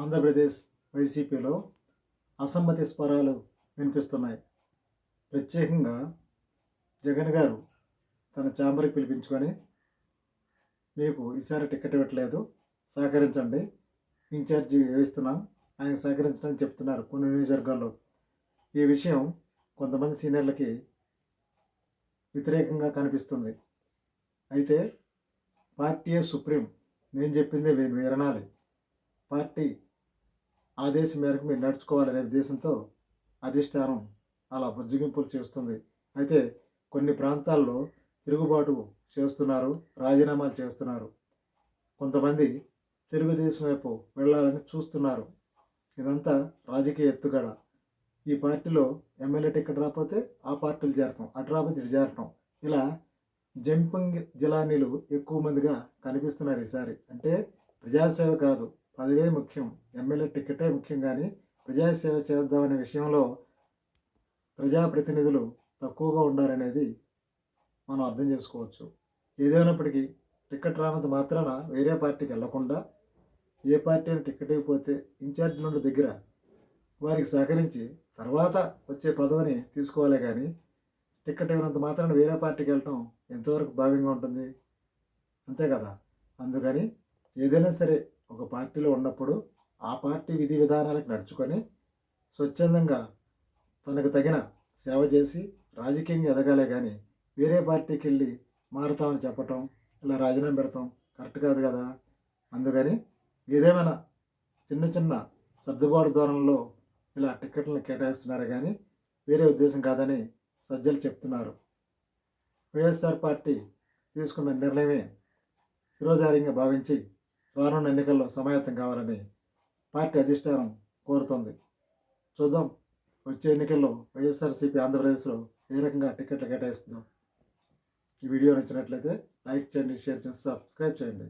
ఆంధ్రప్రదేశ్ వైసీపీలో అసమ్మతి స్వరాలు వినిపిస్తున్నాయి. ప్రత్యేకంగా జగన్ గారు తన ఛాంబర్కి పిలిపించుకొని మీకు ఈసారి టికెట్ ఇవ్వట్లేదు సహకరించండి. ఇన్ఛార్జి వేస్తున్నాం ఆయన సహకరించడానికి చెప్తున్నారు కొన్ని నియోజకవర్గాల్లో. ఈ విషయం కొంతమంది సీనియర్లకి వ్యతిరేకంగా కనిపిస్తుంది. అయితే పార్టీయే సుప్రీం నేను చెప్పిందే మీరు వినాలి పార్టీ ఆదేశం మేరకు మీరు నడుచుకోవాలనే ఉద్దేశంతో అధిష్టానం అలా బుజ్జగింపులు చేస్తుంది. అయితే కొన్ని ప్రాంతాల్లో తిరుగుబాటు చేస్తున్నారు రాజీనామాలు చేస్తున్నారు. కొంతమంది తెలుగుదేశం వైపు వెళ్ళాలని చూస్తున్నారు. ఇదంతా రాజకీయ ఎత్తుగడ. ఈ పార్టీలో ఎమ్మెల్యే టికెట్ రాకపోతే ఆ పార్టీలు చేరటం అటు రాకపోతే ఇటు చేరటం ఇలా జంపింగ్ జిలానీలు ఎక్కువ మందిగా కనిపిస్తున్నారు ఈసారి. అంటే ప్రజాసేవ కాదు. పదవే ముఖ్యం. ఎమ్మెల్యే టికెటే ముఖ్యం కానీ ప్రజాసేవ చేద్దామనే విషయంలో ప్రజాప్రతినిధులు తక్కువగా ఉండాలనేది మనం అర్థం చేసుకోవచ్చు. ఏదైనప్పటికీ టికెట్ రానంత మాత్రాన వేరే పార్టీకి వెళ్ళకుండా ఏ పార్టీ అని టికెట్ ఇవ్వకపోతే ఇన్ఛార్జ్ నుండి దగ్గర వారికి సహకరించి తర్వాత వచ్చే పదవిని తీసుకోవాలి కానీ టికెట్ ఇవ్వనంత మాత్రాన వేరే పార్టీకి వెళ్ళటం ఎంతవరకు భావ్యంగా ఉంటుంది? అంతే కదా. అందుకని ఏదైనా సరే ఒక పార్టీలో ఉన్నప్పుడు ఆ పార్టీ విధి విధానాలకు నడుచుకొని స్వచ్ఛందంగా తనకు తగిన సేవ చేసి రాజకీయంగా ఎదగాలే కానీ వేరే పార్టీకి వెళ్ళి మారుతామని చెప్పటం ఇలా రాజీనామా పెడతాం కరెక్ట్ కాదు కదా? అందుకని ఏదేమైనా చిన్న చిన్న సర్దుబాటు ధోరణిలో ఇలా టికెట్లను కేటాయిస్తున్నారు కానీ వేరే ఉద్దేశం కాదని సజ్జలు చెప్తున్నారు. వైఎస్ఆర్ పార్టీ తీసుకున్న నిర్ణయమే శిరోధార్యంగా భావించి రానున్న ఎన్నికల్లో సమాయత్తం కావాలని పార్టీ అధిష్టానం కోరుతోంది. చూద్దాం. వచ్చే ఎన్నికల్లో వైఎస్ఆర్సీపీ ఆంధ్రప్రదేశ్లో ఏ రకంగా టికెట్లు కేటాయిస్తుందో. ఈ వీడియో నచ్చినట్లయితే లైక్ చేయండి షేర్ చేసి సబ్స్క్రైబ్ చేయండి.